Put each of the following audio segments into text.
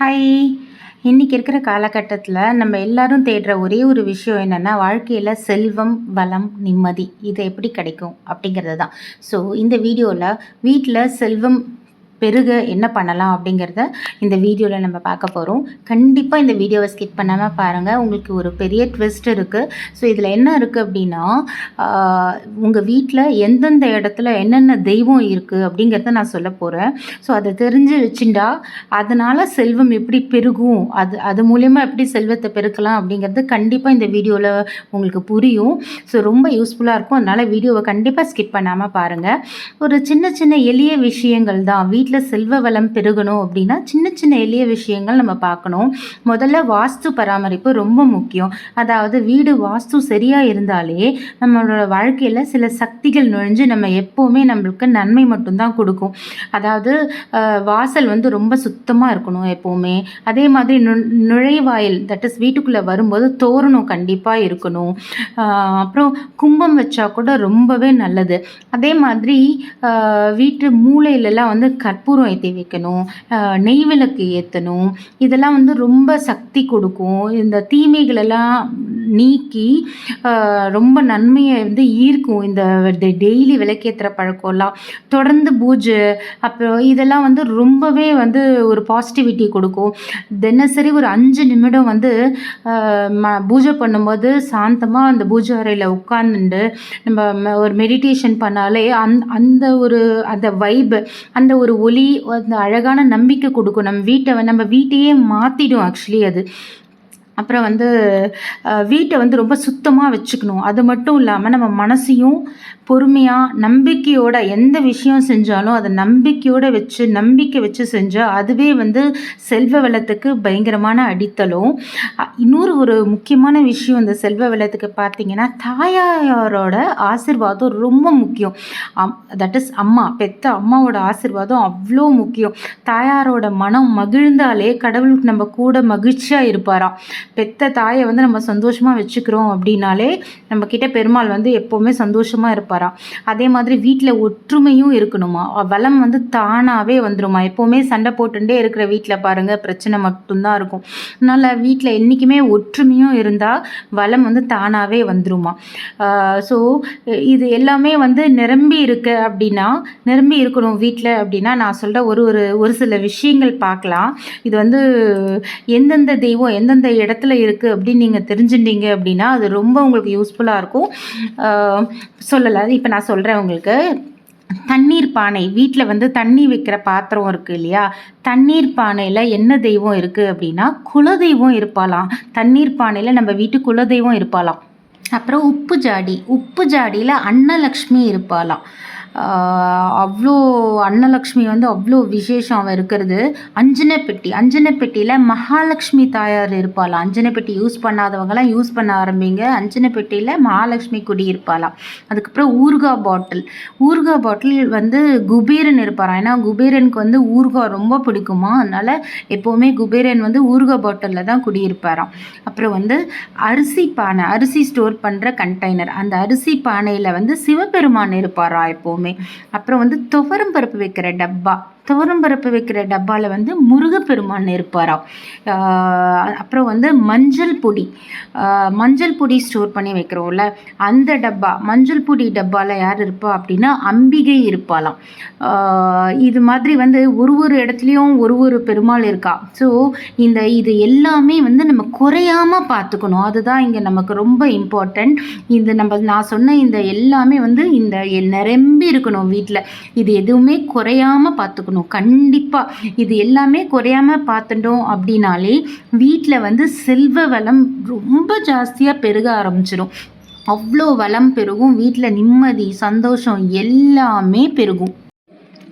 Hi இன்றைக்கி இருக்கிற காலகட்டத்தில் நம்ம எல்லாரும் தேடுற ஒரே ஒரு விஷயம் என்னென்னா வாழ்க்கையில் செல்வம் வளம் நிம்மதி இது எப்படி கிடைக்கும் அப்படிங்கிறது தான் ஸோ இந்த வீடியோவில் வீட்டில் செல்வம் பெருக என்ன பண்ணலாம் அப்படிங்கிறத இந்த வீடியோவில் நம்ம பார்க்க போகிறோம் கண்டிப்பாக இந்த வீடியோவை ஸ்கிப் பண்ணாமல் பாருங்கள் உங்களுக்கு ஒரு பெரிய ட்விஸ்ட் இருக்குது ஸோ இதில் என்ன இருக்குது அப்படின்னா உங்கள் வீட்டில் எந்தெந்த இடத்துல என்னென்ன தெய்வம் இருக்குது அப்படிங்கிறத நான் சொல்ல போகிறேன் ஸோ அதை தெரிஞ்சு வச்சுட்டா அதனால் செல்வம் எப்படி பெருகும் அது அது மூலயமா எப்படி செல்வத்தை பெருக்கலாம் அப்படிங்கிறது கண்டிப்பாக இந்த வீடியோவில் உங்களுக்கு புரியும். ஸோ ரொம்ப யூஸ்ஃபுல்லாக இருக்கும். அதனால் வீடியோவை கண்டிப்பாக ஸ்கிப் பண்ணாமல் பாருங்கள் ஒரு சின்ன சின்ன எளிய விஷயங்கள் தான். வீட்டில் வீட்டில் செல்வ வளம் பெருகணும் அப்படின்னா சின்ன சின்ன எளிய விஷயங்கள் நம்ம பார்க்கணும். முதல்ல வாஸ்து பராமரிப்பு ரொம்ப முக்கியம். அதாவது வீடு வாஸ்து சரியாக இருந்தாலே நம்மளோட வாழ்க்கையில் சில சக்திகள் நுழைஞ்சு நம்ம எப்போவுமே நம்மளுக்கு நன்மை மட்டும்தான் கொடுக்கும். அதாவது வாசல் வந்து ரொம்ப சுத்தமாக இருக்கணும் எப்போவுமே. அதே மாதிரி நு நுழைவாயில் தட் இஸ் வீட்டுக்குள்ளே வரும்போது தோரணம் கண்டிப்பாக இருக்கணும். அப்புறம் கும்பம் வச்சா கூட ரொம்பவே நல்லது. அதே மாதிரி வீட்டு மூளையிலலாம் வந்து கற் கற்பூரம் ஏற்றி வைக்கணும் நெய் விளக்கு ஏற்றணும் இதெல்லாம் வந்து ரொம்ப சக்தி கொடுக்கும். இந்த தீமைகளெல்லாம் நீக்கி ரொம்ப நன்மையை வந்து ஈர்க்கும் இந்த டெய்லி விளக்கேற்றுற பழக்கம்லாம். தொடர்ந்து பூஜை அப்புறம் இதெல்லாம் வந்து ரொம்பவே வந்து ஒரு பாசிட்டிவிட்டி கொடுக்கும். தினசரி ஒரு அஞ்சு நிமிடம் வந்து ம பூஜை பண்ணும்போது சாந்தமாக அந்த பூஜை அறையில் உட்காந்துண்டு நம்ம ஒரு மெடிடேஷன் பண்ணாலே அந் அந்த ஒரு அந்த வைப்பு அந்த ஒரு ஒளி அந்த அழகான நம்பிக்கை கொடுக்கும். நம்ம வீட்டை நம்ம வீட்டையே மாற்றிடும் ஆக்சுவலி அது. அப்புறம் வந்து வீட்டை வந்து ரொம்ப சுத்தமாக வச்சுக்கணும். அது மட்டும் இல்லாமல் நம்ம மனசையும் பொறுமையாக நம்பிக்கையோட எந்த விஷயம் செஞ்சாலும் அதை நம்பிக்கையோடு வச்சு நம்பிக்கை வச்சு செஞ்சால் அதுவே வந்து செல்வ வளத்துக்கு பயங்கரமான அடித்தலும் இன்னொரு ஒரு முக்கியமான விஷயம் இந்த செல்வ வளத்துக்கு பார்த்தீங்கன்னா தாயாரோட ஆசிர்வாதம் ரொம்ப முக்கியம். அம் தட் இஸ் அம்மா பெத்த அம்மாவோட ஆசிர்வாதம் அவ்வளோ முக்கியம். தாயாரோட மனம் மகிழ்ந்தாலே கடவுளுக்கு நம்ம கூட மகிழ்ச்சியாக இருப்பாராம். பெத்த தாயை வந்து நம்ம சந்தோஷமாக வச்சுக்கிறோம் அப்படின்னாலே நம்மக்கிட்ட பெருமாள் வந்து எப்போவுமே சந்தோஷமாக இருப்பாராம் அதே மாதிரி வீட்டில் ஒற்றுமையும் இருக்கணுமா? வளம் வந்து தானாகவே வந்துடுமா எப்போவுமே சண்டை போட்டுட்டே இருக்கிற வீட்டில் பாருங்கள் பிரச்சனை மட்டும்தான் இருக்கும். அதனால் வீட்டில் என்றைக்குமே ஒற்றுமையும் இருந்தால் வளம் வந்து தானாகவே வந்துடுமா ஸோ இது எல்லாமே வந்து நிரம்பி இருக்கு அப்படின்னா நிரம்பி இருக்கணும் வீட்டில் அப்படின்னா நான் சொல்கிற ஒரு ஒரு ஒரு சில விஷயங்கள் பார்க்கலாம். இது வந்து எந்தெந்த தெய்வம் எந்தெந்த இடத்துல இருக்குது அப்படின்னு நீங்கள் தெரிஞ்சுட்டீங்க அப்படின்னா அது ரொம்ப உங்களுக்கு யூஸ்ஃபுல்லாக இருக்கும். சொல்லலை. இப்போ நான் சொல்கிறேன் உங்களுக்கு. தண்ணீர் பானை வீட்டில் வந்து தண்ணி வைக்கிற பாத்திரம் இருக்குது இல்லையா? தண்ணீர் பானையில் என்ன தெய்வம் இருக்குது அப்படின்னா குலதெய்வம் இருப்பாளாம். தண்ணீர் பானையில் நம்ம வீட்டு குலதெய்வம் இருப்பாளாம். அப்புறம் உப்பு ஜாடி உப்பு ஜாடியில் அன்னலக்ஷ்மி இருப்பாளாம். அவ்வளோ அன்னலக்ஷ்மி வந்து அவ்வளோ விசேஷம் அவன் இருக்கிறது. அஞ்சனப்பெட்டி அஞ்சனப்பெட்டியில் மகாலட்சுமி தாயார் இருப்பாளா? அஞ்சனபெட்டை யூஸ் பண்ணாதவங்களாம் யூஸ் பண்ண ஆரம்பிங்க. அஞ்சனப்பெட்டியில் மகாலட்சுமி குடி இருப்பாளாம். அதுக்கப்புறம் ஊர்கா பாட்டில். ஊர்கா பாட்டில் வந்து குபேரன் இருப்பாராம். ஏன்னா குபேரனுக்கு வந்து ஊர்கா ரொம்ப பிடிக்குமா? அதனால் எப்போவுமே குபேரன் வந்து ஊர்கா பாட்டிலில் தான் குடியிருப்பாராம். அப்புறம் வந்து அரிசி பானை அரிசி ஸ்டோர் பண்ணுற கண்டெய்னர் அந்த அரிசி பானையில் வந்து சிவபெருமான் இருப்பாரா எப்போவுமே? எப்போவுமே அப்புறம் வந்து துவரம் பருப்பு வைக்கிற டப்பா. துவரம் பருப்பு வைக்கிற டப்பாவில் வந்து முருகப்பெருமான் இருப்பாராம். அப்புறம் வந்து மஞ்சள் பொடி. மஞ்சள் பொடி ஸ்டோர் பண்ணி வைக்கிறோம்ல அந்த டப்பா. மஞ்சள் பொடி டப்பாவில் யார் இருப்பா அப்படின்னா அம்பிகை இருப்பாளாம். இது மாதிரி வந்து ஒரு ஒரு இடத்துலையும் ஒரு ஒரு பெருமாள் இருக்கா. ஸோ இந்த இது எல்லாமே வந்து நம்ம குறையாமல் பார்த்துக்கணும் அதுதான் இங்கே நமக்கு ரொம்ப இம்பார்ட்டண்ட் இந்த நம்ம நான் சொன்ன இந்த எல்லாமே வந்து இந்த நிரம்பி இருக்கணும் வீட்டில் இது எதுவுமே குறையாமல் பார்த்துக்கணும் கண்டிப்பாக இது எல்லாமே குறையாமல் பார்த்துட்டோம் அப்படின்னாலே வீட்டில் வந்து செல்வ வளம் ரொம்ப ஜாஸ்தியாக பெருக ஆரம்பிச்சிடும் அவ்வளோ வளம் பெருகும். வீட்டில் நிம்மதி சந்தோஷம் எல்லாமே பெருகும்.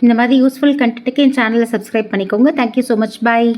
இந்த மாதிரி யூஸ்ஃபுல் கண்டென்ட்டுக்கு என் சேனலை சப்ஸ்கிரைப் பண்ணிக்கோங்க. Thank you so much bye